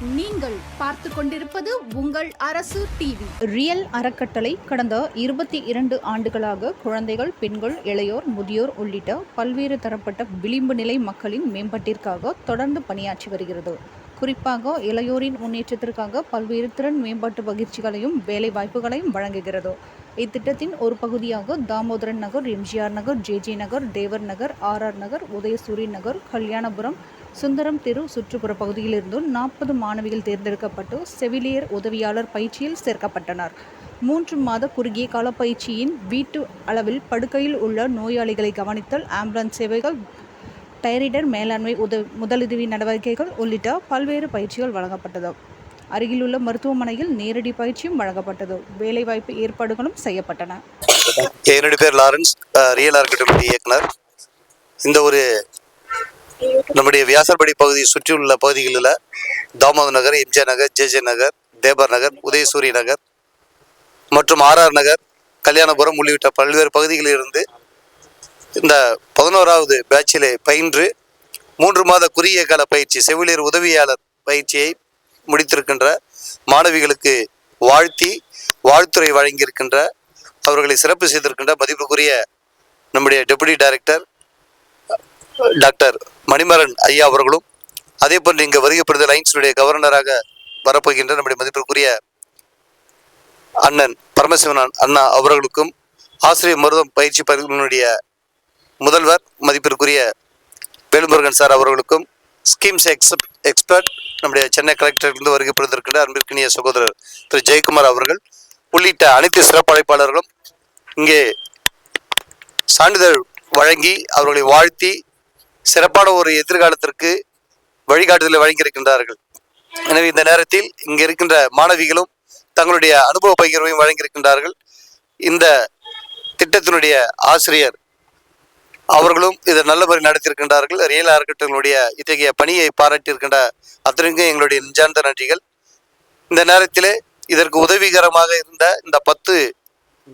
நீங்கள் பார்த்து கொண்டிருப்பது உங்கள் அரசு டிவி. ரியல் அறக்கட்டளை கடந்த இருபத்தி இரண்டு ஆண்டுகளாக குழந்தைகள் பெண்கள் இளையோர் முதியோர் உள்ளிட்ட பல்வேறு தரப்பட்ட விளிம்பு நிலை மக்களின் மேம்பாட்டிற்காக தொடர்ந்து பணியாற்றி வருகிறது. குறிப்பாக இளையோரின் முன்னேற்றத்திற்காக பல்வேறு திறன் மேம்பாட்டு பயிற்சிகளையும் வேலை வாய்ப்புகளையும் வழங்குகிறது. இத்திட்டத்தின் ஒரு பகுதியாக தாமோதரன் நகர் எம்ஜிஆர் நகர் ஜேஜே நகர் தேவர் நகர் ஆர்ஆர் நகர் உதயசூரி நகர் கல்யாணபுரம் சுந்தரம் தெரு சுற்றுப்புற பகுதியிலிருந்தும் நாற்பது மாணவிகள் தேர்ந்தெடுக்கப்பட்டு செவிலியர் உதவியாளர் பயிற்சியில் சேர்க்கப்பட்டனர். மூன்று மாத குறுகிய கால பயிற்சியின் வீட்டு அளவில் படுக்கையில் உள்ள நோயாளிகளை கவனித்தல் ஆம்புலன்ஸ் சேவைகள் டைரிடர் மேலாண்மை உத முதலுதவி நடவடிக்கைகள் உள்ளிட்ட பல்வேறு பயிற்சிகள் வழங்கப்பட்டது. அருகிலுள்ள மருத்துவமனையில் நேரடி பயிற்சியும் வழங்கப்பட்டது. வேலைவாய்ப்பு ஏற்பாடுகளும் செய்யப்பட்டன. என்னுடைய பேர் லாரன்ஸ். ரியல் ஆர்கிடெக்ட் இயக்குனர். இந்த ஒரு நம்முடைய வியாசர்படி பகுதியை சுற்றியுள்ள பகுதிகளில் தாமோதர் நகர் எம்ஜே நகர் ஜேஜே நகர் தேபர் நகர் உதயசூரி நகர் மற்றும் ஆர்ஆர் நகர் கல்யாணபுரம் உள்ளிட்ட பல்வேறு பகுதிகளில் இருந்து இந்த பதினோராவது பேட்சிலே பயின்று மூன்று மாத குறுகிய கால பயிற்சி செவிலியர் உதவியாளர் பயிற்சியை முடித்திருக்கின்ற மாணவிகளுக்கு வாழ்த்தி வாழ்த்துறை வழங்கியிருக்கின்ற அவர்களை சிறப்பு செய்திருக்கின்ற மதிப்புக்குரிய நம்முடைய டெபுட்டி டைரக்டர் டாக்டர் மணிமரன் ஐயா அவர்களும் அதே போன்று இங்கே வருகைப்படுத்த லைன்ஸுடைய கவர்னராக வரப்போகின்ற நம்முடைய மதிப்பிற்குரிய அண்ணன் பரமசிவனான் அண்ணா அவர்களுக்கும் ஆசிரியர் மருதம் பயிற்சி பகுதியினுடைய முதல்வர் மதிப்பிற்குரிய வேலுமுருகன் சார் அவர்களுக்கும் ஸ்கீம்ஸ் எக்ஸப் எக்ஸ்பர்ட் நம்முடைய சென்னை கலெக்டரிலிருந்து வருகைப்படுத்திருக்கின்ற அன்பிற்கினிய சகோதரர் திரு ஜெயக்குமார் அவர்கள் உள்ளிட்ட அனைத்து சிறப்பழைப்பாளர்களும் இங்கே சான்றிதழ் வழங்கி அவர்களை வாழ்த்தி சிறப்பான ஒரு எதிர்காலத்திற்கு வழிகாட்டுதலை வழங்கியிருக்கின்றார்கள். எனவே இந்த நேரத்தில் இங்கே இருக்கின்ற மாணவிகளும் தங்களுடைய அனுபவ பகிர்வையும் வழங்கியிருக்கின்றார்கள். இந்த திட்டத்தினுடைய ஆசிரியர் அவர்களும் இதை நல்லபடி நடத்தியிருக்கின்றார்கள். ரியல் ஆர்கிட்டர்களுடைய இத்தகைய பணியை பாராட்டியிருக்கின்ற அத்தனைக்கும் எங்களுடைய நெஞ்சார்ந்த நன்றிகள். இந்த நேரத்திலே இதற்கு உதவிகரமாக இருந்த இந்த பத்து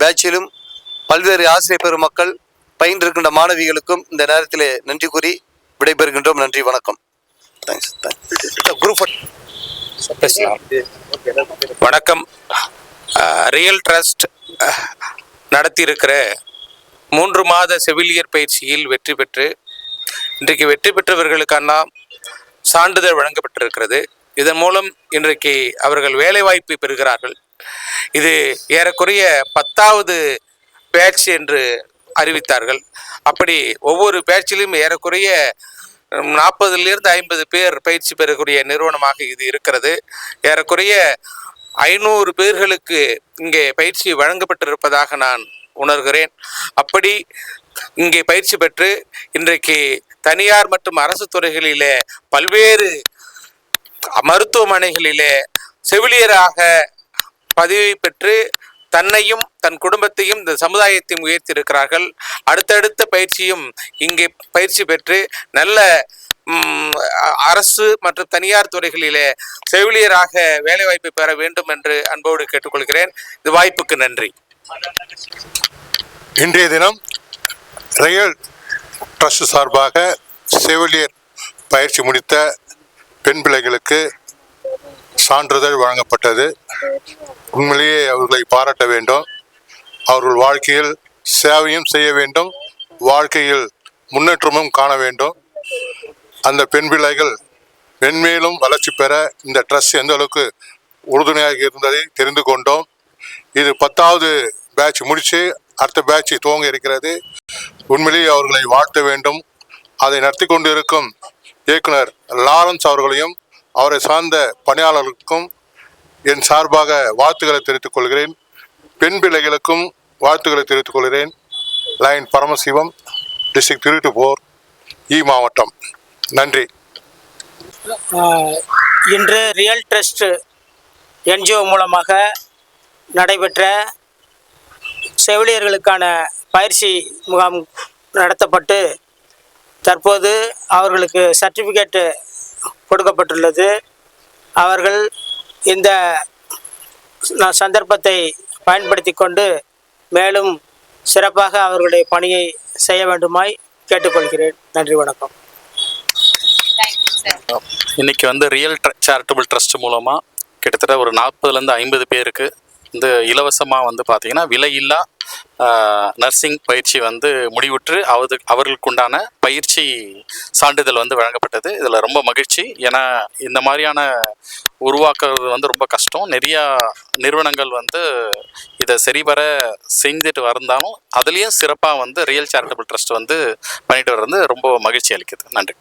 பேட்சிலும் பல்வேறு ஆசிரியர் பெருமக்கள் பயின்றிருக்கின்ற மாணவிகளுக்கும் இந்த நேரத்திலே நன்றி கூறி விடைபெறுகின்றோம். நன்றி வணக்கம். தேங்க்ஸ் குரூப் வணக்கம். ரியல் ட்ரஸ்ட் நடத்தியிருக்கிற மூன்று மாத செவிலியர் பயிற்சியில் வெற்றி பெற்று இன்றைக்கு வெற்றி பெற்றவர்களுக்கான சான்றிதழ் வழங்கப்பட்டிருக்கிறது. இதன் மூலம் இன்றைக்கு அவர்கள் வேலைவாய்ப்பு பெறுகிறார்கள். இது ஏறக்குறைய பத்தாவது பேட்ச் என்று அறிவித்தார்கள். அப்படி ஒவ்வொரு பேச்சிலும் ஏறக்குறைய நாற்பதுலேருந்து ஐம்பது பேர் பயிற்சி பெறக்கூடிய நிறுவனமாக இது இருக்கிறது. ஏறக்குறைய ஐநூறு பேர்களுக்கு இங்கே பயிற்சி வழங்கப்பட்டிருப்பதாக நான் உணர்கிறேன். அப்படி இங்கே பயிற்சி பெற்று இன்றைக்கு தனியார் மற்றும் அரசு துறைகளிலே பல்வேறு மருத்துவமனைகளிலே செவிலியராக பதவி பெற்று தன்னையும் தன் குடும்பத்தையும் இந்த சமுதாயத்தையும் உயர்த்தியிருக்கிறார்கள். அடுத்தடுத்த பயிற்சியும் இங்கே பயிற்சி பெற்று நல்ல அரசு மற்றும் தனியார் துறைகளிலே செவிலியராக வேலைவாய்ப்பு பெற வேண்டும் என்று அன்போடு கேட்டுக்கொள்கிறேன். இது வாய்ப்புக்கு நன்றி. இன்றைய தினம் ரயில் ட்ரஸ்ட் சார்பாக செவிலியர் பயிற்சி முடித்த பெண் பிள்ளைகளுக்கு சான்றிதழ் வழங்கப்பட்டது. உண்மையிலேயே அவர்களை பாராட்ட வேண்டும். அவர்கள் வாழ்க்கையில் சேவையும் செய்ய வேண்டும். வாழ்க்கையில் முன்னேற்றமும் காண வேண்டும். அந்த பெண் பிள்ளைகள் மென்மேலும் வளர்ச்சி பெற இந்த ட்ரஸ்ட் எந்த அளவுக்கு உறுதுணையாக இருந்ததை தெரிந்து கொண்டோம். இது பத்தாவது பேட்ச் முடிச்சு அடுத்த பேட்ச் துவங்க இருக்கிறது. உண்மையிலேயே அவர்களை வாழ்த்த வேண்டும். அதை நடத்தி கொண்டு இருக்கும் இயக்குனர் லாரன்ஸ் அவர்களையும் அவரை சார்ந்த பணியாளர்களுக்கும் என் சார்பாக வாழ்த்துக்களை தெரிவித்துக் கொள்கிறேன். பெண் பிள்ளைகளுக்கும் வாழ்த்துக்களை தெரிவித்துக் கொள்கிறேன். லைன் பரமசிவம் டிஸ்ட்ரிக்ட் திருட்டுப்போர் இ மாவட்டம். நன்றி. இன்று ரியல் ட்ரஸ்ட் என்ஜிஓ மூலமாக நடைபெற்ற செவிலியர்களுக்கான பயிற்சி முகாம் நடத்தப்பட்டு தற்போது அவர்களுக்கு சர்டிஃபிகேட்டு கொடுக்கப்பட்டுள்ளது. அவர்கள் இந்த சந்தர்ப்பத்தை பயன்படுத்தி கொண்டு மேலும் சிறப்பாக அவர்களுடைய பணியை செய்ய வேண்டுமாய் கேட்டுக்கொள்கிறேன். நன்றி வணக்கம். இன்னைக்கு வந்து ரியல் சேரிட்டபிள் ட்ரஸ்ட் மூலமாக கிட்டத்தட்ட ஒரு நாற்பதுலேருந்து ஐம்பது பேருக்கு வந்து இலவசமாக வந்து பார்த்தீங்கன்னா விலையில்லா நர்சிங் பயிற்சி வந்து முடிவுற்று அவது அவர்களுக்குண்டான பயிற்சி சான்றிதழ் வந்து வழங்கப்பட்டது. இதில் ரொம்ப மகிழ்ச்சி. ஏன்னா இந்த மாதிரியான உருவாக்குறது வந்து ரொம்ப கஷ்டம். நிறையா நிறுவனங்கள் வந்து இதை சரிவர செஞ்சுட்டு வந்தாலும் அதுலேயும் சிறப்பாக வந்து ரியல் சேரிட்டபிள் ட்ரஸ்ட் வந்து பண்ணிட்டு வர்றது ரொம்ப மகிழ்ச்சி அளிக்குது. நன்றி.